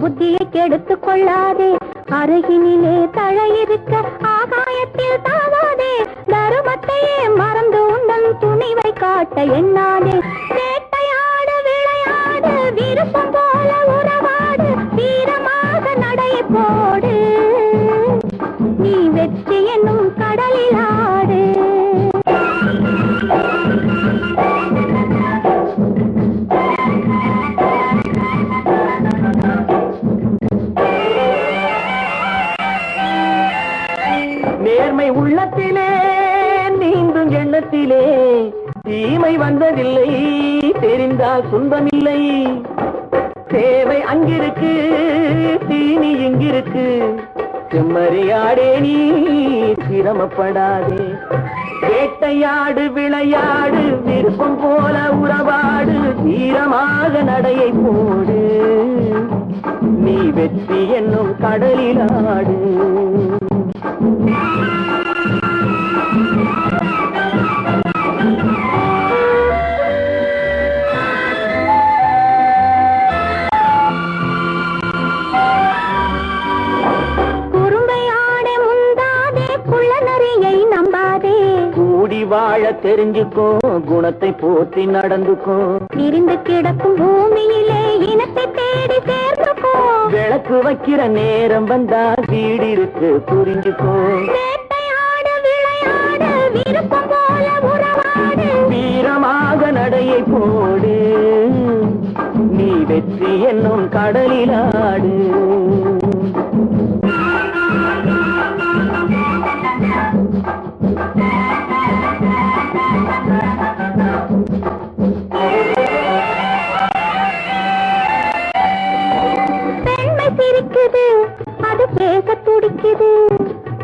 புத்தியை கெடுத்து கொள்ளாதே அருகினிலே தழையிருக்க ஆகாயத்தில் தாவாதே. தருமத்தையே மறந்து உந்தன் துணிவை காட்ட எண்ணாதே வேட்டையாடு விளையாடு விருப்பம் போல நேர்மை உள்ளத்திலே நீந்தும் எண்ணத்திலே. தீமை வந்ததில்லை தெரிந்தால் சுந்தமில்லை தேவை அங்கிருக்கு தீனி இங்கிருக்கு. செம்மறியாடே நீ சிரமப்படாதே. வேட்டையாடு விளையாடு விருப்பம் போல உறவாடு தீரமாக நடையை போடு. நீ வெற்றி என்னும் கடலில் ஆடு. வாழ தெரிஞ்சுக்கோ குணத்தை போற்றி நடந்துக்கோ. விரிந்து கிடக்கும் பூமியிலே இனத்தை தேடி சேர்ந்துக்கோ. விளக்கு வைக்கிற நேரம் வந்தா வீடு இருக்கு புரிஞ்சுக்கோ வீரமாக நடையை போடு. நீ வெற்றி என்னும் கடலில் ஆடு.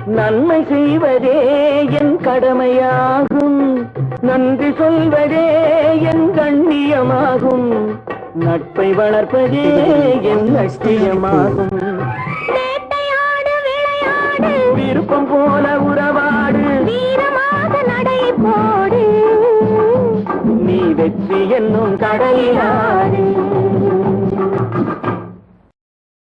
நன்மை செய்வதே என் கடமையாகும். நன்றி சொல்வதே என் கண்ணியமாகும். நட்பை வளர்ப்பதே என் லட்சியமாகும். விருப்பம் போல உறவாடு. வீரமாக நடை போடு. நீ வெற்றி என்னும் கடலில் ஆடு.